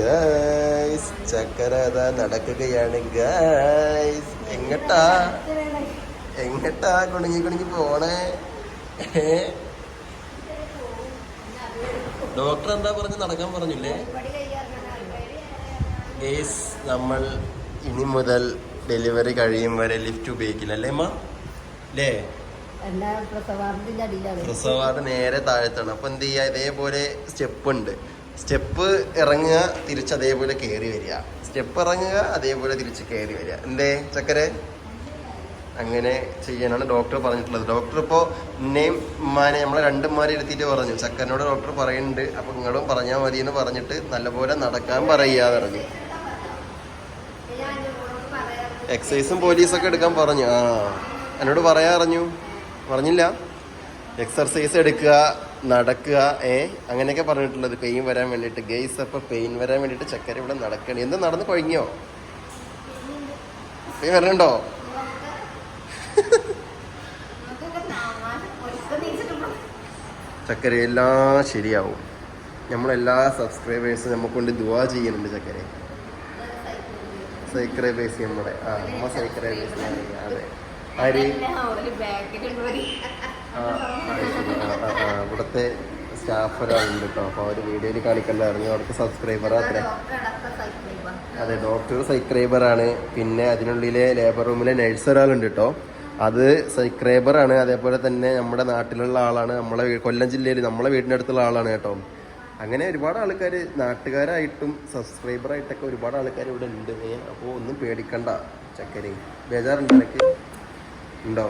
Guys ചക്കര അതാ നടക്കുകയാണ് ഗൈസ് എങ്ങട്ടാ? എങ്ങട്ടാ? കുണുങ്ങി കുണുങ്ങി പോണേ. ഡോക്ടർ എന്താ പറഞ്ഞ്? നടക്കാൻ പറഞ്ഞില്ലേ? ഗൈസ് നമ്മൾ ഇനി മുതൽ ഡെലിവറി കഴിയും വരെ ലിഫ്റ്റ് ഉപയോഗിക്കില്ല അല്ലേ അമ്മ അല്ലേ? പ്രസവാർഡ് നേരെ താഴ്ത്താണ്. അപ്പൊ എന്ത് ചെയ്യാ? ഇതേപോലെ സ്റ്റെപ്പ് ഉണ്ട്. സ്റ്റെപ്പ് ഇറങ്ങുക തിരിച്ച് അതേപോലെ കയറി വരിക. സ്റ്റെപ്പ് ഇറങ്ങുക അതേപോലെ തിരിച്ച് കയറി വരിക. എന്തേ ചക്കരെ? അങ്ങനെ ചെയ്യാനാണ് ഡോക്ടർ പറഞ്ഞിട്ടുള്ളത്. ഡോക്ടർ ഇപ്പോൾ എന്നെയും ഉമ്മാനെ നമ്മളെ രണ്ടുമാരെ എടുത്തിട്ട് പറഞ്ഞു. ചക്കനോട് ഡോക്ടർ പറയുന്നുണ്ട്. അപ്പൊ നിങ്ങളും പറഞ്ഞാൽ മതി എന്ന് പറഞ്ഞിട്ട് നല്ലപോലെ നടക്കാൻ പറയുക പറഞ്ഞു. എക്സസൈസും പോലീസൊക്കെ എടുക്കാൻ പറഞ്ഞു. ആ. എന്നോട് പറയാ പറഞ്ഞു. പറഞ്ഞില്ല. എക്സർസൈസ് എടുക്കുക നടക്കുക ഏ? അങ്ങനെയൊക്കെ പറഞ്ഞിട്ടുള്ളത് പെയിൻ വരാൻ വേണ്ടിയിട്ട് ഗെയ്സ് അപ്പോൾ പെയിൻ വരാൻ വേണ്ടിയിട്ട് ചക്കര ഇവിടെ നടക്കണേ. എന്ത് നടന്ന് കഴിഞ്ഞോ? പെയിൻ വരണ്ടോ ചക്കര എല്ലാം ശരിയാവും. നമ്മളെല്ലാ സബ്സ്ക്രൈബേഴ്സും നമുക്ക് കൊണ്ട് ദുവാ ചെയ്യുന്നുണ്ട് ചക്കര. സബ്സ്ക്രൈബേഴ്സ് നമ്മുടെ ആ നമ്മ സബ്സ്ക്രൈബേഴ്സ് അതെ. ആര്. ഇവിടുത്തെ സ്റ്റാഫ് ഒരാളുണ്ട് കേട്ടോ അപ്പോൾ അവർ വീഡിയോയിൽ കാണിക്കണ്ടായിരുന്നു അവർക്ക് സബ്സ്ക്രൈബർ അത്രേ അതെ ഡോക്ടർ സബ്സ്ക്രൈബർ ആണ്. പിന്നെ അതിനുള്ളിലെ ലേബർ റൂമിലെ നഴ്സ് ഒരാളുണ്ട് കേട്ടോ അത് സബ്സ്ക്രൈബർ ആണ്. അതേപോലെ തന്നെ നമ്മുടെ നാട്ടിലുള്ള ആളാണ്. നമ്മളെ കൊല്ലം ജില്ലയിൽ നമ്മളെ വീടിന്റെ അടുത്തുള്ള ആളാണ് കേട്ടോ അങ്ങനെ ഒരുപാട് ആൾക്കാർ നാട്ടുകാരായിട്ടും സബ്സ്ക്രൈബറായിട്ടൊക്കെ ഒരുപാട് ആൾക്കാർ ഇവിടെ ഉണ്ട്. അപ്പോൾ ഒന്നും പേടിക്കണ്ട. ചക്കരി. ബേജാറുണ്ട് ഉണ്ടോ?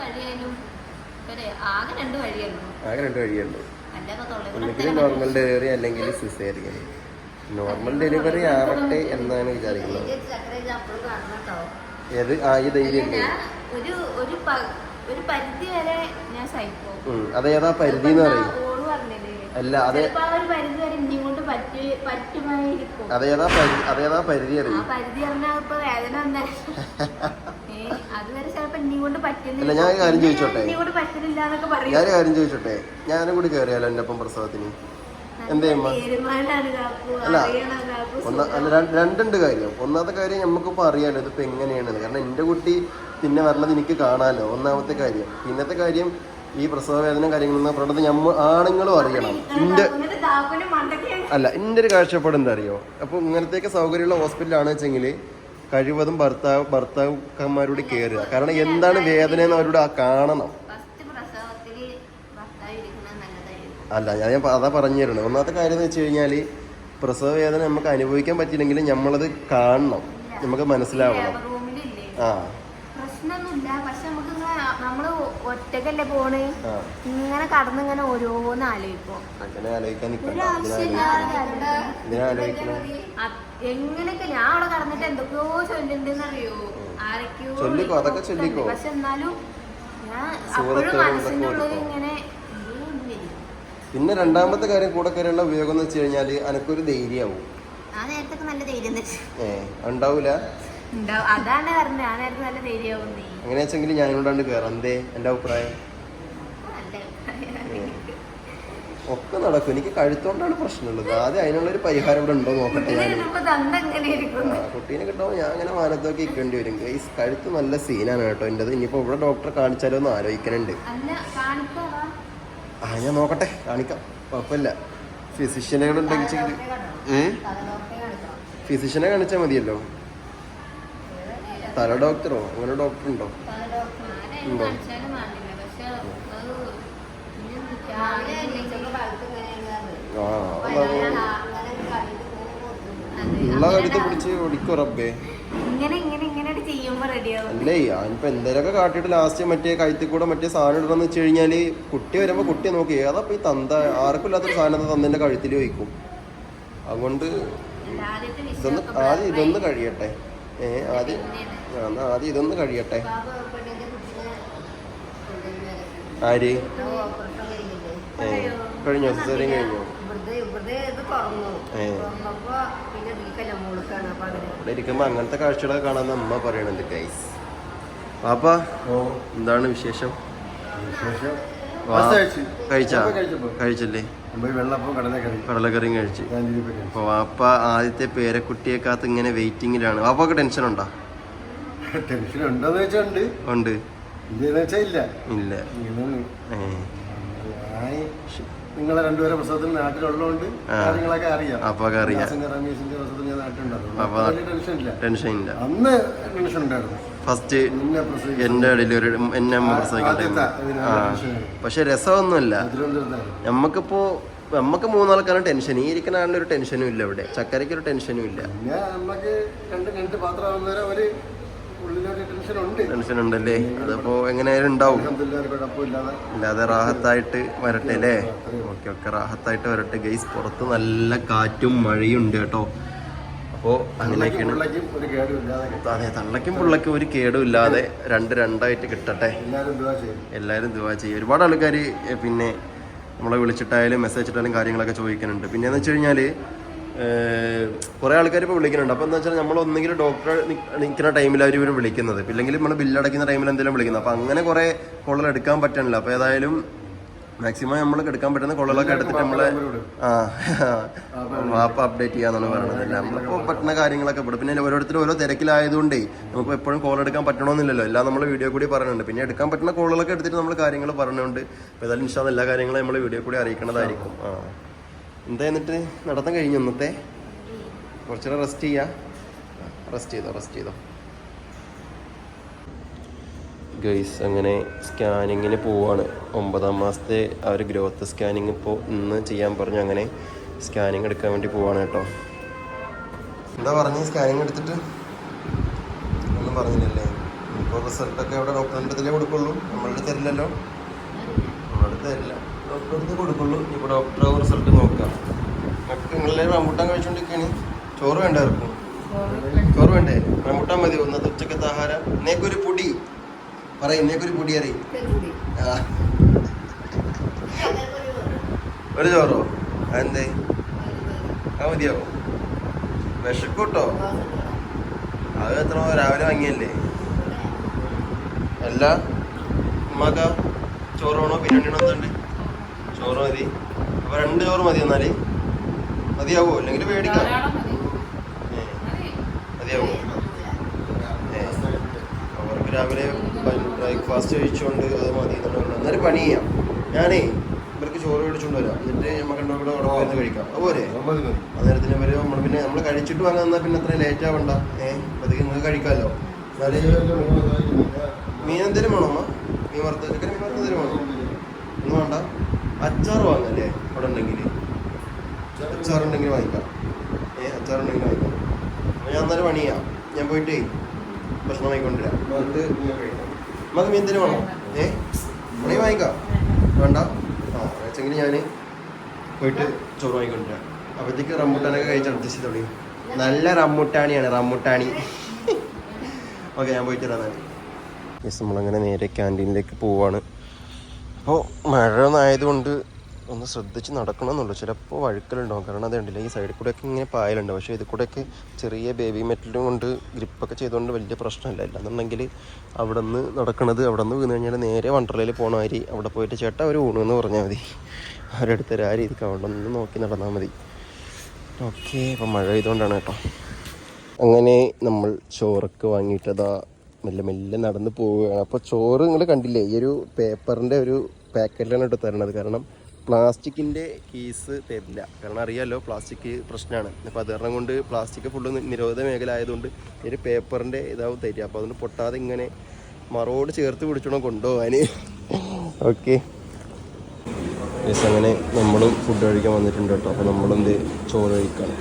വഴിയായാലും ആകെ രണ്ട് വഴിയുള്ളൂ ഒന്നുകിൽ നോർമൽ ഡെലിവറി അല്ലെങ്കിൽ സിസേറിയൻ നോർമൽ ഡെലിവറി ആവട്ടെ എന്നാണ് വിചാരിക്കുന്നത്. ഏത്? ആ ഈ ധൈര്യം. അതേതാ പരിധി എന്ന് പറയും. അല്ല അത് പരിധി വരെ അതേതാ പരിധി അതേതാ പരിധി അറിയും. അല്ല, ഞാൻ കാര്യം ചോദിച്ചോട്ടെ? ഞാൻ കാര്യം ചോദിച്ചോട്ടെ? ഞാനും കൂടി കയറിയാലോ എന്റെ ഒപ്പം പ്രസവത്തിന്? എന്തേ അല്ല, ഒന്ന അല്ല രണ്ട് രണ്ടുണ്ട് കാര്യം. ഒന്നാമത്തെ കാര്യം നമുക്കിപ്പോൾ അറിയാലോ ഇതിപ്പോൾ എങ്ങനെയാണെന്ന്. കാരണം എന്റെ കുട്ടി പിന്നെ വരണത് എനിക്ക് കാണാമല്ലോ ഒന്നാമത്തെ കാര്യം. പിന്നത്തെ കാര്യം ഈ പ്രസവ വേദന കാര്യങ്ങളൊന്നും പറഞ്ഞത് നമ്മ ആണുങ്ങളും അറിയണം. എന്റെ അല്ല എന്റെ ഒരു കാഴ്ചപ്പാട് എന്താ അറിയോ അപ്പോൾ ഇങ്ങനത്തെയൊക്കെ സൗകര്യമുള്ള ഹോസ്പിറ്റലാണ് വെച്ചെങ്കിൽ കഴിവതും ഭർത്താവ് ഭർത്താക്കന്മാരോട് കയറുക കാരണം എന്താണ് വേദന എന്ന് അവരോട് ആ കാണണം. അല്ല ഞാൻ ഞാൻ അതാ പറഞ്ഞു തരുന്നത്. ഒന്നാമത്തെ കാര്യം എന്ന് വെച്ച് കഴിഞ്ഞാൽ പ്രസവ വേദന നമുക്ക് അനുഭവിക്കാൻ പറ്റിയില്ലെങ്കിൽ നമ്മളത് കാണണം. നമുക്ക് മനസ്സിലാവണം. ആ. പ്രശ്നമൊന്നുമില്ല പക്ഷെ നമുക്ക് ഇങ്ങനെ നമ്മൾ ഒറ്റക്കല്ലേ പോണ്? ഇങ്ങനെ കടന്ന് ഇങ്ങനെ ഓരോന്ന് ആലോചിക്കും എങ്ങനെയൊക്കെ ഞാൻ അവിടെ കടന്നിട്ട് എന്തൊക്കെയോ ചൊല്ലുണ്ടെന്ന് അറിയോ ആരൊക്കെയോ. പക്ഷെ എന്നാലും ഞാൻ അപ്പോഴും മനസ്സിന്റെ ഉള്ളിൽ ഇങ്ങനെ. പിന്നെ രണ്ടാമത്തെ കാര്യം കൂടെ കയറിയുള്ള ഉപയോഗം എന്ന് വെച്ച് കഴിഞ്ഞാൽ അനക്കൊരു ധൈര്യമാവും. നേരത്തൊക്കെ നല്ല ധൈര്യം തന്നെ ഏ ഉണ്ടാവൂല? ഉണ്ടാവും. അതാണ് പറഞ്ഞത്. നേരത്ത് നല്ല ധൈര്യമാവും നീ. അങ്ങനെ വെച്ചെങ്കിൽ ഞാനിവിടാണ്ട് കയറാം എന്തേ എന്റെ അഭിപ്രായം. നല്ല. ഒക്കെ നടക്കും. എനിക്ക് കഴുത്തോണ്ടാണ് പ്രശ്നമുള്ളത്. ആദ്യം അതിനുള്ളൊരു പരിഹാരം ഇവിടെ ഉണ്ടോ നോക്കട്ടെ ഞാൻ ഇപ്പൊ ദന്ത എങ്ങനെ ഇരിക്കുന്നു? ആ, കുട്ടീനെ കിട്ടുമ്പോൾ ഞാൻ അങ്ങനെ മാനത്തൊക്കെ ഇരിക്കേണ്ടി വരും. ഗൈസ് കഴുത്ത് നല്ല സീനാണ് കേട്ടോ എന്റെത്. ഇനിയിപ്പോൾ ഇവിടെ ഡോക്ടറെ കാണിച്ചാലോ എന്ന് ആലോചിക്കണുണ്ട്. അല്ല കാണിക്കാറാ ആ ഞാൻ നോക്കട്ടെ. കാണിക്കാം. കുഴപ്പമില്ല. ഫിസിഷ്യനുകളുണ്ടെങ്കിൽ ഉണ്ടെങ്കിൽ ഫിസിഷ്യനെ കാണിച്ചാൽ മതിയല്ലോ. തല ഡോക്ടറോ? അങ്ങനെ ഡോക്ടർ ഉണ്ടോ? ഉണ്ടോ? ഉള്ള കഴുത്ത് പിടിച്ച് ഓടിക്കോ റബ്ബേ. അല്ലേ ഞാനിപ്പോ കാട്ടിട്ട് ലാസ്റ്റ് മറ്റേ കഴുത്തിൽ കൂടെ മറ്റേ സാധനം ഇടണമെന്ന് വെച്ച് കഴിഞ്ഞാൽ കുട്ടി വരുമ്പോ കുട്ടിയെ നോക്കി. ഏതാ ഈ തന്ത? ആർക്കും ഇല്ലാത്തൊരു സാധനം തന്നേന്റെ കഴുത്തിൽ വയ്ക്കും അതുകൊണ്ട് ഇതൊന്ന് ആദ്യം ഇതൊന്ന് കഴിയട്ടെ. ഏഹ് ആദ്യം ആ, എന്നാ ആദ്യം ഇതൊന്ന് കഴിയട്ടെ ആര്? കഴിഞ്ഞു? സിസേറിയൻ കഴിഞ്ഞോ? ഇവിടെ ഇരിക്കുമ്പോ അങ്ങനത്തെ കാഴ്ചകളൊക്കെ കാണാൻ അമ്മ പറയണത് ഗൈസ് പാപ്പ എന്താണ് വിശേഷം? വിശേഷം. കഴിച്ചല്ലേ? കടലക്കറിയും കഴിച്ച്. അപ്പൊ വാപ്പ ആദ്യത്തെ പേരക്കുട്ടിയെക്കാത്ത ഇങ്ങനെ വെയിറ്റിങ്ങിലാണ് വാപ്പൊക്കെ ടെൻഷൻ ഉണ്ടോ? ടെൻഷൻ ഉണ്ടോന്ന് വെച്ചാ ഉണ്ട്. ഉണ്ട് ഇല്ലെന്ന് വെച്ചാൽ ഇല്ല. ഇല്ല. നിങ്ങളെ രണ്ടുപേരെ പ്രസവത്തിൽ നാട്ടിലുള്ളതുകൊണ്ട്. കാര്യങ്ങളൊക്കെ അറിയാം. അപ്പൊക്കെ അറിയാം. റമീഷിന്റെ പ്രസവത്തിൽ ഞാൻ നാട്ടിലുണ്ടായിരുന്നു അപ്പൊ- അപ്പൊ ടെൻഷൻ ഇല്ല. ടെൻഷൻ ഇല്ല. അന്ന് ടെൻഷൻ ഉണ്ടായിരുന്നു. ഫസ്റ്റ് എന്റെ പ്രസവിക്കാൻ ഒരു എന്നെ അമ്മ ടെൻഷൻ. പക്ഷെ രസമൊന്നുമില്ല. നമ്മക്കിപ്പോ നമുക്ക് മൂന്നാൾക്കാണ് ടെൻഷൻ. ഈ ഇരിക്കുന്ന ആളിന് ഒരു ടെൻഷനും ഇല്ല ഇവിടെ. ചക്കരയ്ക്ക് ഒരു ടെൻഷനും ഇല്ല. നമുക്ക് രണ്ട് രണ്ട് പാത്രം ഒരു ടെൻഷൻ ഉണ്ട് ടെൻഷൻ ഉണ്ടല്ലേ അതപ്പോ എങ്ങനെയായാലും ഉണ്ടാവും. ഇല്ലാതെ. റാഹത്തായിട്ട് വരട്ടെ അല്ലേ? ഓക്കെ ഓക്കെ റാഹത്തായിട്ട് വരട്ടെ. ഗൈസ് പുറത്ത് നല്ല കാറ്റും മഴയും ഉണ്ട് കേട്ടോ. അപ്പോ അങ്ങനെയൊക്കെയാണ് അതെ തള്ളക്കും പുള്ളക്കും ഒരു കേടും ഇല്ലാതെ രണ്ട് രണ്ടായിട്ട് കിട്ടട്ടെ. എല്ലാവരും ദുവാ ചെയ്യും. എല്ലാവരും ദുവാ ചെയ്യും. ഒരുപാട് ആൾക്കാർ പിന്നെ നമ്മളെ വിളിച്ചിട്ടായാലും മെസ്സേജ് ഇട്ടാലും കാര്യങ്ങളൊക്കെ ചോദിക്കുന്നുണ്ട്. പിന്നെ എന്ന് വെച്ച് കഴിഞ്ഞാൽ കുറേ ആൾക്കാർ ഇപ്പോൾ വിളിക്കുന്നുണ്ട്. അപ്പോൾ എന്താ വെച്ചാൽ നമ്മൾ ഒന്നെങ്കിൽ ഡോക്ടറെ നിൽക്കുന്ന ടൈമിലായിരിക്കും ഇവർ വിളിക്കുന്നത്. ഇല്ലെങ്കിൽ നമ്മൾ ബില്ലടയ്ക്കുന്ന ടൈമിൽ എന്തെങ്കിലും വിളിക്കുന്നത്. അപ്പോൾ അങ്ങനെ കുറേ കോളുകൾ എടുക്കാൻ പറ്റണില്ല. അപ്പോൾ ഏതായാലും മാക്സിമം നമ്മൾ എടുക്കാൻ പറ്റുന്ന കോളുകളൊക്കെ എടുത്തിട്ട് നമ്മളെ ആ ആപ്പ് അപ്ഡേറ്റ് ചെയ്യാന്നാണ് പറയുന്നത് നമ്മളിപ്പോൾ പറ്റുന്ന കാര്യങ്ങളൊക്കെ ഇവിടെ പിന്നെ ഓരോരുത്തരും ഓരോ തിരക്കിലായതുകൊണ്ടേ നമുക്ക് എപ്പോഴും കോൾ എടുക്കാൻ പറ്റണമെന്നില്ലല്ലോ എല്ലാം നമ്മൾ വീഡിയോ കൂടി പറയുന്നുണ്ട് പിന്നെ എടുക്കാൻ പറ്റുന്ന കോളുകളൊക്കെ എടുത്തിട്ട് നമ്മൾ കാര്യങ്ങൾ പറഞ്ഞുകൊണ്ട് അപ്പോൾ ഏതായാലും ഇൻഷാ എല്ലാ കാര്യങ്ങളും നമ്മൾ വീഡിയോ കൂടി അറിയിക്കുന്നതായിരിക്കും ആ. എന്താ എന്നിട്ട്? നടത്തം കഴിഞ്ഞു ഇന്നത്തെ? കുറച്ചുകൂടെ റെസ്റ്റ് ചെയ്യാ. റെസ്റ്റ് ചെയ്തോ റെസ്റ്റ് ചെയ്തോ. ഗൈസ് അങ്ങനെ സ്കാനിങ്ങിന് പോവാണ്. ഒമ്പതാം മാസത്തെ ആ ഒരു ഗ്രോത്ത് സ്കാനിങ് ഇപ്പോൾ ഇന്ന് ചെയ്യാൻ പറഞ്ഞു. അങ്ങനെ സ്കാനിങ് എടുക്കാൻ വേണ്ടി പോവാണ് കേട്ടോ. എന്താ പറഞ്ഞ്? സ്കാനിങ് എടുത്തിട്ട്? ഒന്നും പറഞ്ഞില്ലല്ലേ? ഇപ്പോൾ റിസൾട്ടൊക്കെ അവിടെ ഡോക്ടറിന്റെ അടുത്തല്ലേ കൊടുക്കുള്ളൂ. നമ്മളുടെ തരില്ലല്ലോ തരില്ല ഡോക്ടർ അടുത്ത് കൊടുക്കുള്ളൂ. ഇപ്പോൾ ഡോക്ടർ റിസൾട്ട് നോക്കാം. നമുക്ക് നിങ്ങളെ റംബുട്ടാൻ കഴിച്ചുകൊണ്ടിരിക്കുകയാണ് ചോറ് വേണ്ട ഇറക്കും ചോറ് വേണ്ടേ? റംബുട്ടാൻ മതി. ഒന്നത്തെ ഉച്ചക്കത്തെ ആഹാരം. ഇന്നേക്കൊരു പൊടി. പറയും ഇന്നേക്കൊരു പൊടി അറിയും ഒരു ചോറോ? അതെന്തേ? ആ മതിയാവോ? വിശക്കൂട്ടോ? അത് എത്ര? രാവിലെ വാങ്ങിയല്ലേ? അല്ല. ഉമ്മാക്ക ചോറ് വേണോ ബിരിയാണി ആണോ എന്തുണ്ട് ചോറ് മതി. അപ്പൊ രണ്ട് ചോറ് മതി എന്നാൽ. മതിയാവോ? അല്ലെങ്കിൽ മേടിക്കാം മതിയാവോ? അവർക്ക് രാവിലെ ബ്രേക്ക്ഫാസ്റ്റ് കഴിച്ചുകൊണ്ട് അത് മതി എന്നുള്ളത് എന്നൊരു പണി ചെയ്യാം. ഞാനേ ഇവർക്ക് ചോറ് മേടിച്ചുകൊണ്ട് വരാം. എന്നിട്ട് നമുക്ക് ഇവിടെ കൂടെ അവിടെ പോയിരുന്ന് കഴിക്കാം. അതുപോലെ അന്നേരത്തിന് വരെ നമ്മൾ പിന്നെ നമ്മൾ കഴിച്ചിട്ട് വാങ്ങാൻ പിന്നെ അത്ര ലേറ്റ് ആവണ്ട. ഏഹ് അതൊക്കെ നിങ്ങൾക്ക് കഴിക്കാമല്ലോ എന്നാൽ മീൻ വേണോ അമ്മ? മീൻ വറുത്ത ചിക്കൻ മീൻ വറുത്ത എന്തേലും വേണോ ഒന്നും വേണ്ട. അച്ചാർ വാങ്ങല്ലേ? അവിടെ ഉണ്ടെങ്കിൽ. അച്ചാർ ഉണ്ടെങ്കിൽ വാങ്ങിക്കാം. ഏ അച്ചാർ ഉണ്ടെങ്കിൽ വാങ്ങിക്കാം ഞാൻ അന്നേരം പണി ഞാൻ പോയിട്ടേ ഭക്ഷണം വാങ്ങിക്കൊണ്ടിരാം. അത് നമുക്ക് മീൻ എന്തേലും വേണോ ഏ പണി വാങ്ങിക്കാം. വേണ്ട. ആ വെച്ചെങ്കിൽ ഞാൻ പോയിട്ട് ചോറ് വാങ്ങിക്കൊണ്ടിരാം. അപ്പോഴത്തേക്ക് റമ്മുട്ടാനൊക്കെ കഴിച്ച് അഡ്ജസ്റ്റ് തുടങ്ങി നല്ല റമ്മുട്ടാണിയാണ് റമ്മുട്ടാണി ഓക്കെ ഞാൻ പോയിട്ട് വരാം യെസ് നമ്മളങ്ങനെ നേരെ ക്യാന്റീനിലേക്ക് പോവാണ്. അപ്പോൾ മഴ ഒന്നായതുകൊണ്ട് ഒന്ന് ശ്രദ്ധിച്ച് നടക്കണമെന്നുള്ളൂ. ചിലപ്പോൾ വഴുക്കലുണ്ടാവും. കാരണം അത് കണ്ടില്ല ഈ സൈഡിൽ കൂടെയൊക്കെ ഇങ്ങനെ പായലുണ്ട്. പക്ഷേ ഇതിൽ കൂടെയൊക്കെ ചെറിയ ബേബി മെറ്റലും കൊണ്ട് ഗ്രിപ്പൊക്കെ ചെയ്തുകൊണ്ട് വലിയ പ്രശ്നമില്ല. ഇല്ലാന്നുണ്ടെങ്കിൽ അവിടെ നിന്ന് നടക്കണത് അവിടെ നിന്ന് വീണ് കഴിഞ്ഞാൽ നേരെ വണ്ടർലയിൽ പോകണ മാതിരി അവിടെ പോയിട്ട് ചേട്ടാ ഒരു ഊണെന്ന് പറഞ്ഞാൽ മതി. അവരെടുത്തരാ രീതിക്ക് അവിടെ നിന്ന് നോക്കി നടന്നാൽ മതി. ഓക്കെ അപ്പം മഴ ഇതുകൊണ്ടാണ് കേട്ടോ. അങ്ങനെ നമ്മൾ ചോറൊക്കെ വാങ്ങിയിട്ടതാ മെല്ലെ മെല്ലെ നടന്ന് പോവുകയാണ്. അപ്പോൾ ചോറ് നിങ്ങൾ കണ്ടില്ലേ? ഈ ഒരു പേപ്പറിന്റെ ഒരു പാക്കറ്റിലാണ് കേട്ടോ തരണത്. കാരണം പ്ലാസ്റ്റിക്കിന്റെ കേസ് തരില്ല. കാരണം അറിയാമല്ലോ പ്ലാസ്റ്റിക് പ്രശ്നമാണ് അപ്പോൾ അത് കാരണം കൊണ്ട് പ്ലാസ്റ്റിക് ഫുള്ള് നിരോധ മേഖല ആയതുകൊണ്ട് ഈ ഒരു പേപ്പറിന്റെ ഇതാവും തരിക. അപ്പോൾ അതുകൊണ്ട് പൊട്ടാതെ ഇങ്ങനെ മറോട് ചേർത്ത് പിടിച്ചോണം കൊണ്ടുപോകാൻ ഓക്കെ. അങ്ങനെ നമ്മളും ഫുഡ് കഴിക്കാൻ വന്നിട്ടുണ്ട് കേട്ടോ. അപ്പോൾ നമ്മളെന്ത് ചോറ് കഴിക്കണം.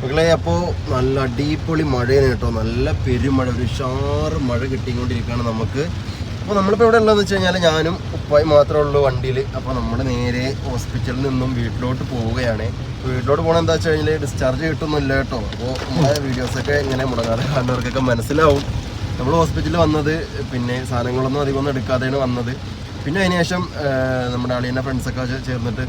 മക്കളെ അപ്പോൾ നല്ല അടിപൊളി മഴയാണ് കേട്ടോ. നല്ല പെരുമഴ ഒരു ഷാറ് മഴ കിട്ടിക്കൊണ്ടിരിക്കുകയാണ് നമുക്ക്. അപ്പോൾ നമ്മളിപ്പോൾ ഇവിടെ ഉള്ളതെന്ന് വെച്ച് കഴിഞ്ഞാൽ ഞാനും ഉപ്പായി മാത്രമേ ഉള്ളൂ വണ്ടിയിൽ അപ്പോൾ നമ്മൾ നേരെ ഹോസ്പിറ്റലിൽ നിന്നും വീട്ടിലോട്ട് പോവുകയാണ്. വീട്ടിലോട്ട് പോകണം എന്താ വെച്ച് കഴിഞ്ഞാൽ ഡിസ്ചാർജ് കിട്ടുന്നില്ല കേട്ടോ. അപ്പോൾ നമ്മുടെ വീഡിയോസൊക്കെ ഇങ്ങനെ മുടങ്ങാതെ കാണുന്നവർക്കൊക്കെ മനസ്സിലാവും. നമ്മൾ ഹോസ്പിറ്റലിൽ വന്നത് പിന്നെ സാധനങ്ങളൊന്നും അധികമൊന്നും എടുക്കാതെയാണ് വന്നത്. പിന്നെ അതിന് ശേഷം നമ്മുടെ അളിയന്റെ ഫ്രണ്ട്സൊക്കെ ചേർന്നിട്ട്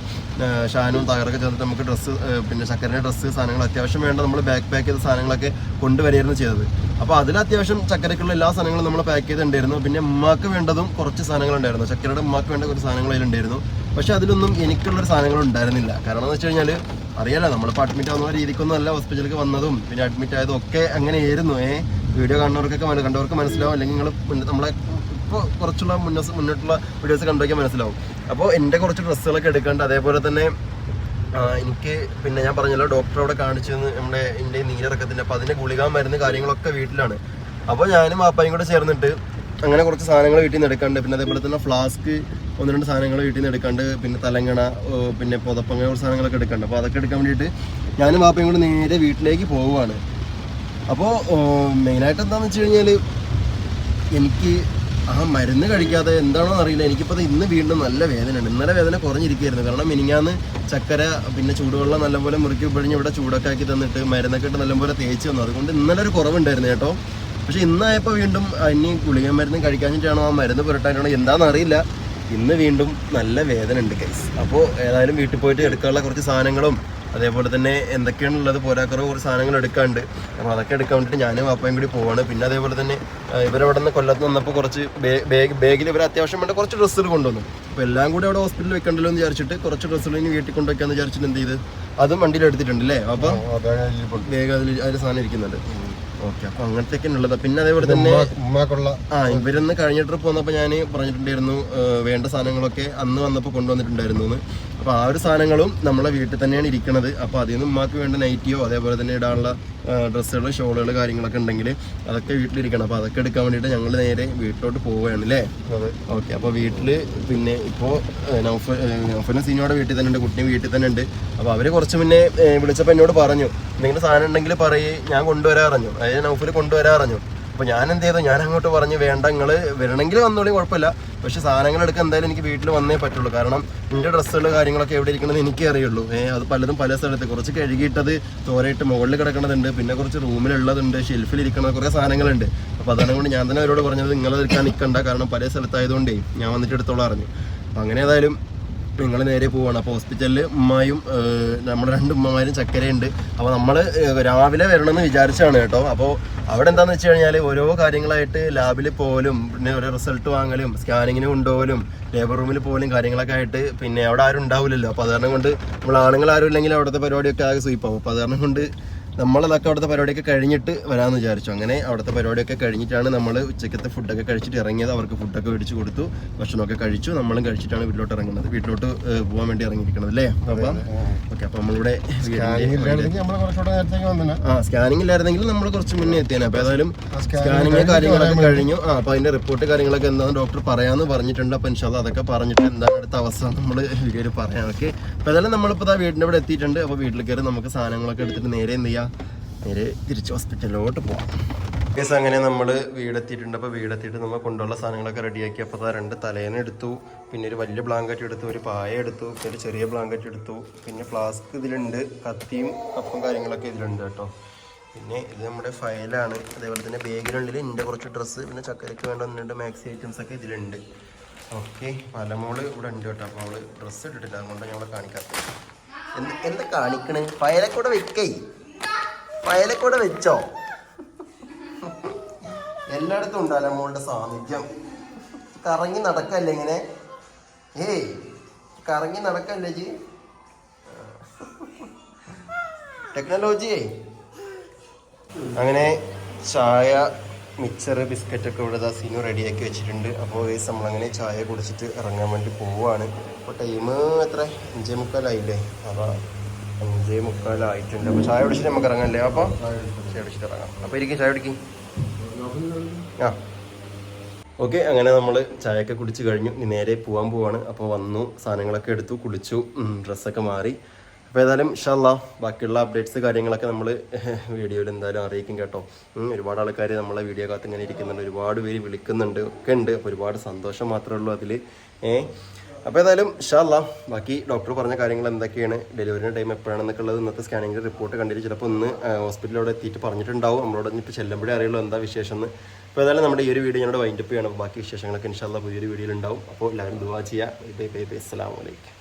ഷാനും തകറൊക്കെ ചേർന്നിട്ട് നമുക്ക് ഡ്രസ്സ് പിന്നെ ചക്കരന്റെ ഡ്രസ്സ് സാധനങ്ങൾ അത്യാവശ്യം വേണ്ട നമ്മൾ ബാക്ക് പാക്ക് ചെയ്ത സാധനങ്ങളൊക്കെ കൊണ്ടുവരികയായിരുന്നു ചെയ്തത്. അപ്പോൾ അതിൽ അത്യാവശ്യം ചക്കരക്കുള്ള എല്ലാ സാധനങ്ങളും നമ്മൾ പാക്ക് ചെയ്തിട്ടുണ്ടായിരുന്നു. പിന്നെ ഉമ്മാക്ക് വേണ്ടതും കുറച്ച് സാധനങ്ങളുണ്ടായിരുന്നു. ചക്കരയുടെ ഉമ്മാക്ക് വേണ്ട കുറച്ച് സാധനങ്ങൾ അതിലുണ്ടായിരുന്നു. പക്ഷേ അതിലൊന്നും എനിക്കുള്ളൊരു സാധനങ്ങൾ ഉണ്ടായിരുന്നില്ല. കാരണം എന്ന് വെച്ച് കഴിഞ്ഞാൽ അറിയാലോ നമ്മളിപ്പോൾ അഡ്മിറ്റ് ആവുന്ന രീതിക്കൊന്നും അല്ല ഹോസ്പിറ്റലിലേക്ക് വന്നതും പിന്നെ അഡ്മിറ്റ് ആയതും ഒക്കെ അങ്ങനെയായിരുന്നു. ഏഹ് വീഡിയോ കാണുന്നവർക്കൊക്കെ കണ്ടവർക്ക് മനസ്സിലാവും. അല്ലെങ്കിൽ നിങ്ങൾ നമ്മളെ ഇപ്പോൾ കുറച്ചുള്ള മുന്നോ മുന്നോട്ടുള്ള വീഡിയോസ് കണ്ടൊക്കെ മനസ്സിലാവും. അപ്പോൾ എന്റെ കുറച്ച് ഡ്രസ്സുകളൊക്കെ എടുക്കാണ്ട് അതേപോലെ തന്നെ എനിക്ക് പിന്നെ ഞാൻ പറഞ്ഞല്ലോ ഡോക്ടർ അവിടെ കാണിച്ചു നമ്മുടെ എന്റെ നീരിറക്കത്തിന്റെ അപ്പോൾ അതിന്റെ ഗുളിക മരുന്ന് കാര്യങ്ങളൊക്കെ വീട്ടിലാണ്. അപ്പോൾ ഞാനും വാപ്പായും കൂടെ ചേർന്നിട്ട് അങ്ങനെ കുറച്ച് സാധനങ്ങൾ വീട്ടിൽ നിന്ന് എടുക്കാണ്ട് പിന്നെ അതേപോലെ തന്നെ ഫ്ലാസ്ക് ഒന്ന് രണ്ട് സാധനങ്ങൾ വീട്ടിൽ നിന്ന് എടുക്കാണ്ട് പിന്നെ തലങ്ങണ പിന്നെ പുതപ്പങ്ങ കുറച്ച് സാധനങ്ങളൊക്കെ എടുക്കാണ്ട്. അപ്പോൾ അതൊക്കെ എടുക്കാൻ വേണ്ടിയിട്ട് ഞാനും വാപ്പയും കൂടെ നേരെ വീട്ടിലേക്ക് പോവുകയാണ്. അപ്പോൾ മെയിനായിട്ട് എന്താണെന്ന് വെച്ച് കഴിഞ്ഞാൽ എനിക്ക് ആ മരുന്ന് കഴിക്കാതെ എന്താണോ അറിയില്ല. എനിക്കിപ്പോൾ ഇന്ന് വീണ്ടും നല്ല വേദനയാണ്. ഇന്നലെ വേദന കുറഞ്ഞിരിക്കുകയായിരുന്നു. കാരണം മിനിങ്ങാന്ന് ചക്കര പിന്നെ ചൂടുവെള്ളം നല്ലപോലെ മുറുക്കി പിഴിഞ്ഞ് ഇവിടെ ചൂടൊക്കെ ആക്കി തന്നിട്ട് മരുന്നൊക്കെ ഇട്ട് നല്ലപോലെ തേച്ച് തന്നു അതുകൊണ്ട് ഇന്നലെ ഒരു കുറവുണ്ടായിരുന്നു കേട്ടോ. പക്ഷെ ഇന്നായപ്പോൾ വീണ്ടും ഇനി ഗുളിക മരുന്ന് കഴിക്കാഞ്ഞിട്ടാണോ ആ മരുന്ന് പുരട്ടാനാണോ എന്താണെന്ന് അറിയില്ല. ഇന്ന് വീണ്ടും നല്ല വേദന ഉണ്ട് കൈസ് അപ്പോൾ ഏതായാലും വീട്ടിൽ പോയിട്ട് എടുക്കാനുള്ള കുറച്ച് സാധനങ്ങളും അതേപോലെ തന്നെ എന്തൊക്കെയാണുള്ളത്? പോരാക്കുറവ് കുറച്ച് സാധനങ്ങൾ എടുക്കാണ്ട്. അപ്പോൾ അതൊക്കെ എടുക്കാൻ വേണ്ടിയിട്ട് ഞാനും വാപ്പയും കൂടി പോവാണ്. പിന്നെ അതേപോലെ തന്നെ ഇവരവിടെ നിന്ന് കൊല്ലത്ത് വന്നപ്പോൾ കുറച്ച് ബാഗ് ബാഗിൽ ഇവർ അത്യാവശ്യം വേണ്ട കുറച്ച് ഡ്രസ്സുകൾ കൊണ്ടുവന്നു. അപ്പോൾ എല്ലാം കൂടി അവിടെ ഹോസ്പിറ്റലിൽ വെക്കണ്ടല്ലോ എന്ന് വിചാരിച്ചിട്ട് കുറച്ച് ഡ്രസ്സുകൾ ഇനി വീട്ടിൽ കൊണ്ടുവയ്ക്കാന്ന് വിചാരിച്ചിട്ട് എന്ത് ചെയ്ത്? അതും വണ്ടിയിൽ എടുത്തിട്ടുണ്ട് അല്ലേ അപ്പോൾ ബാഗ് അതിൽ അതിൽ സാധനം ഇരിക്കുന്നുണ്ട്. ഓക്കെ അപ്പൊ അങ്ങനത്തെയൊക്കെ ഉള്ളത് പിന്നെ അതേപോലെ തന്നെ ഉമ്മാക്കുള്ള ആ ഇവരൊന്ന് കഴിഞ്ഞ ട്രിപ്പ് വന്നപ്പോൾ ഞാൻ പറഞ്ഞിട്ടുണ്ടായിരുന്നു വേണ്ട സാധനങ്ങളൊക്കെ അന്ന് വന്നപ്പോൾ കൊണ്ടുവന്നിട്ടുണ്ടായിരുന്നു എന്ന് അപ്പോൾ ആ ഒരു സാധനങ്ങളും നമ്മളെ വീട്ടിൽ തന്നെയാണ് ഇരിക്കുന്നത് അപ്പോൾ അതിൽ നിന്ന് ഉമ്മാക്ക് വേണ്ട നൈറ്റിയോ അതേപോലെ തന്നെ ഇടാനുള്ള ഡ്രസ്സുകൾ ഷോളുകൾ കാര്യങ്ങളൊക്കെ ഉണ്ടെങ്കിൽ അതൊക്കെ വീട്ടിലിരിക്കണം. അപ്പോൾ അതൊക്കെ എടുക്കാൻ വേണ്ടിയിട്ട് ഞങ്ങൾ നേരെ വീട്ടിലോട്ട് പോവുകയാണ് അല്ലേ ഓക്കെ അപ്പോൾ വീട്ടിൽ പിന്നെ ഇപ്പോ നൗഫ നൗഫനും സീനിയോടെ വീട്ടിൽ തന്നെ ഉണ്ട് കുട്ടിയും വീട്ടിൽ തന്നെ ഉണ്ട്. അപ്പോൾ അവർ കുറച്ച് മുന്നേ വിളിച്ചപ്പോൾ എന്നോട് പറഞ്ഞു എന്തെങ്കിലും സാധനം ഉണ്ടെങ്കിൽ പറയേ ഞാൻ കൊണ്ടുവരാൻ പറഞ്ഞു. അതായത് നൗഫൽ കൊണ്ടുവരാൻ പറഞ്ഞു അപ്പോൾ ഞാൻ എന്ത് ചെയ്തു? ഞാൻ അങ്ങോട്ട് പറഞ്ഞു വേണ്ട നിങ്ങൾ വരണമെങ്കിൽ വന്നോളി കുഴപ്പമില്ല. പക്ഷേ സാധനങ്ങൾ എടുക്കാൻ എന്തായാലും എനിക്ക് വീട്ടിൽ വന്നേ പറ്റുള്ളൂ. കാരണം എന്റെ ഡ്രസ്സുകൾ കാര്യങ്ങളൊക്കെ എവിടെ ഇരിക്കണമെന്ന് എനിക്കേ അറിയുള്ളൂ. ഏഹ് അത് പലതും പല സ്ഥലത്ത്. കുറച്ച് കഴുകിയിട്ടത് തോരയിട്ട് മുകളിൽ കിടക്കണതുണ്ട്. പിന്നെ കുറച്ച് റൂമിലുള്ളതുണ്ട്. ഷെൽഫിൽ ഇരിക്കുന്ന കുറേ സാധനങ്ങളുണ്ട്. അപ്പോൾ അതാണ് കൊണ്ട് ഞാൻ തന്നെ അവരോട് പറഞ്ഞത് നിങ്ങൾ എടുക്കാൻ നിൽക്കണ്ട കാരണം പല സ്ഥലത്തായതുകൊണ്ടേ ഞാൻ വന്നിട്ട് എടുത്തോളാം അറിഞ്ഞു അപ്പോൾ അങ്ങനെ ഏതായാലും നിങ്ങൾ നേരെ പോവാണ്. അപ്പോൾ ഹോസ്പിറ്റലിൽ ഉമ്മയും നമ്മുടെ രണ്ട് ഉമ്മമാരും ചക്കരയുണ്ട്. അപ്പോൾ നമ്മൾ രാവിലെ വരണമെന്ന് വിചാരിച്ചാണ് കേട്ടോ. അപ്പോൾ അവിടെ എന്താണെന്ന് വെച്ച് കഴിഞ്ഞാൽ ഓരോ കാര്യങ്ങളായിട്ട് ലാബിൽ പോലും പിന്നെ ഓരോ റിസൾട്ട് വാങ്ങലും സ്കാനിങ്ങിന് കൊണ്ടുപോലും ലേബർ റൂമിൽ പോലും കാര്യങ്ങളൊക്കെ ആയിട്ട് പിന്നെ അവിടെ ആരും ഉണ്ടാവില്ലല്ലോ അപ്പോൾ അത് കാരണം കൊണ്ട് നമ്മൾ ആണുങ്ങൾ ആരും ഇല്ലെങ്കിൽ അവിടുത്തെ പരിപാടിയൊക്കെ ആകെ സ്വീപ്പാവും അപ്പോൾ അത് കാരണം കൊണ്ട് നമ്മളതൊക്കെ അവിടുത്തെ പരിപാടിയൊക്കെ കഴിഞ്ഞിട്ട് വരാമെന്ന് വിചാരിച്ചു. അങ്ങനെ അവിടുത്തെ പരിപാടിയൊക്കെ കഴിഞ്ഞിട്ടാണ് നമ്മൾ ഉച്ചക്കത്തെ ഫുഡൊക്കെ കഴിച്ചിട്ട് ഇറങ്ങിയത്. അവർക്ക് ഫുഡൊക്കെ മേടിച്ച് കൊടുത്തു. ഭക്ഷണമൊക്കെ കഴിച്ചു. നമ്മളും കഴിച്ചിട്ടാണ് വീട്ടിലോട്ട് ഇറങ്ങുന്നത്. വീട്ടിലോട്ട് പോകാൻ വേണ്ടി ഇറങ്ങിയിരിക്കുന്നത് അല്ലേ? അപ്പം ഓക്കെ അപ്പം നമ്മളിവിടെ ആ സ്കാനിംഗ് ഇല്ലായിരുന്നെങ്കിൽ നമ്മൾ കുറച്ച് മുന്നേ എത്തിയാണ് അപ്പോൾ ഏതായാലും സ്കാനിങ് കാര്യങ്ങളൊക്കെ കഴിഞ്ഞു. ആ അപ്പോൾ അതിന്റെ റിപ്പോർട്ട് കാര്യങ്ങളൊക്കെ എന്താണെന്ന് ഡോക്ടർ പറയാമെന്ന് പറഞ്ഞിട്ടുണ്ട്. അപ്പം ഇൻഷാല്ല അതൊക്കെ പറഞ്ഞിട്ട് എന്താണ് അടുത്ത അവസ്ഥ നമ്മൾ വീഡിയോയിൽ പറയാം. ഓക്കെ? അപ്പോൾ ഏതായാലും നമ്മളിപ്പോൾ ആ വീടിന്റെ ഇവിടെ എത്തിയിട്ടുണ്ട്. അപ്പോൾ വീട്ടിൽ കയറി നമുക്ക് സാധനങ്ങളൊക്കെ എടുത്തിട്ട് നേരെ എന്ത് ചെയ്യാം? നേരെ തിരിച്ച് ഹോസ്പിറ്റലിലോട്ട് പോകാം കേസ് അങ്ങനെ നമ്മൾ വീടെത്തിയിട്ടുണ്ട്. അപ്പോൾ വീടെത്തിയിട്ട് നമ്മൾ കൊണ്ടുള്ള സാധനങ്ങളൊക്കെ റെഡിയാക്കി അപ്പോൾ രണ്ട് തലേന എടുത്തു. പിന്നെ ഒരു വലിയ ബ്ലാങ്കറ്റ് എടുത്തു ഒരു പായ എടുത്തു പിന്നെ ഒരു ചെറിയ ബ്ലാങ്കറ്റ് എടുത്തു. പിന്നെ ഫ്ലാസ്ക് ഇതിലുണ്ട്. കത്തിയും കപ്പും കാര്യങ്ങളൊക്കെ ഇതിലുണ്ട് കേട്ടോ. പിന്നെ ഇത് നമ്മുടെ ഫയലാണ് അതേപോലെ തന്നെ ബാഗിനുള്ളിൽ എന്റെ കുറച്ച് ഡ്രസ്സ് പിന്നെ ചക്കരയ്ക്ക് വേണ്ട ഒന്നുണ്ട് മാക്സി ഐറ്റംസ് ഒക്കെ ഇതിലുണ്ട്. ഓക്കെ പലമോൾ ഇവിടെ ഉണ്ട് കേട്ടോ. അപ്പോൾ അവൾ ഡ്രസ്സ് ഇട്ടിട്ടില്ല. അതുകൊണ്ട് ഞങ്ങൾ കാണിക്കാത്ത എന്ത് എന്താ കാണിക്കണേ? ഫയലൊക്കെ ഇവിടെ വെക്കേ. ഫയലൊക്കെ കൂടെ വെച്ചോ. എല്ലായിടത്തും ഉണ്ടല്ലോ മോളുടെ സാന്നിധ്യം. കറങ്ങി നടക്കല്ലേ ഇങ്ങനെ? ഏയ് കറങ്ങി നടക്കല്ലേ ജി ടെക്നോളജിയേ. അങ്ങനെ ചായ മിക്സർ ബിസ്ക്കറ്റൊക്കെ ഇവിടെ സീനു റെഡിയാക്കി വെച്ചിട്ടുണ്ട്. അപ്പോൾ ഈ നമ്മളങ്ങനെ ചായ കുടിച്ചിട്ട് ഇറങ്ങാൻ വേണ്ടി പോവുകയാണ് അപ്പോൾ ടൈം എത്ര? അഞ്ചേ മുക്കാലായില്ലേ? അപ്പോൾ അഞ്ചേ മുക്കാലായിട്ടുണ്ട് അപ്പോൾ ചായ കുടിച്ചിട്ട് നമുക്ക് ഇറങ്ങല്ലേ അപ്പോൾ ചായ കുടിച്ചിട്ട് ഇറങ്ങാം. അപ്പോൾ ഇരിക്കും ചായ കുടിക്കും. ആ. ഓക്കെ അങ്ങനെ നമ്മൾ ചായയൊക്കെ കുടിച്ച് കഴിഞ്ഞു. ഇനി നേരെ പോകാൻ പോവാണ്. അപ്പോൾ വന്നു സാധനങ്ങളൊക്കെ എടുത്തു കുളിച്ചു ഡ്രസ്സൊക്കെ മാറി. അപ്പോൾ ഏതായാലും ഇൻഷാല്ലാ ബാക്കിയുള്ള അപ്ഡേറ്റ്സ് കാര്യങ്ങളൊക്കെ നമ്മൾ വീഡിയോയിൽ എന്തായാലും അറിയിക്കും കേട്ടോ. ഒരുപാട് ആൾക്കാർ നമ്മളെ വീഡിയോ കാത്ത് ഇങ്ങനെ ഇരിക്കുന്നുണ്ട്. ഒരുപാട് പേര് വിളിക്കുന്നുണ്ട്. ഒക്കെ ഉണ്ട്. അപ്പോൾ ഒരുപാട് സന്തോഷം മാത്രമേ ഉള്ളൂ അതിൽ ഏ? അപ്പോൾ ഏതായാലും ഷാല്ല ബാക്കി ഡോക്ടർ പറഞ്ഞ കാര്യങ്ങൾ എന്തൊക്കെയാണ് ഡെലിവറിന്റെ ടൈം എപ്പോഴാണെന്നൊക്കെ ഉള്ളത് ഇന്നത്തെ സ്കാനിങ്ങിന്റെ റിപ്പോർട്ട് കണ്ടിട്ട് ചിലപ്പോൾ ഒന്ന് ഹോസ്പിറ്റലിലൂടെ എത്തിയിട്ട് പറഞ്ഞിട്ടുണ്ടാവും. നമ്മളോട് ഇപ്പോൾ ചെല്ലുമ്പോഴേ അറിയുള്ളൂ എന്താ വിശേഷം എന്ന് അപ്പോൾ ഏതായാലും നമ്മുടെ ഈ ഒരു വീഡിയോ ഞങ്ങളുടെ വൈൻഡപ്പ് ചെയ്യണം ബാക്കി വിശേഷങ്ങളൊക്കെ ഇൻഷാല്ല പുതിയൊരു വീഡിയോയിൽ ഉണ്ടാവും. അപ്പോൾ എല്ലാവരും ദുവാ ചെയ്യുക. Bye bye bye. അസ്സലാമു അലൈക്കും.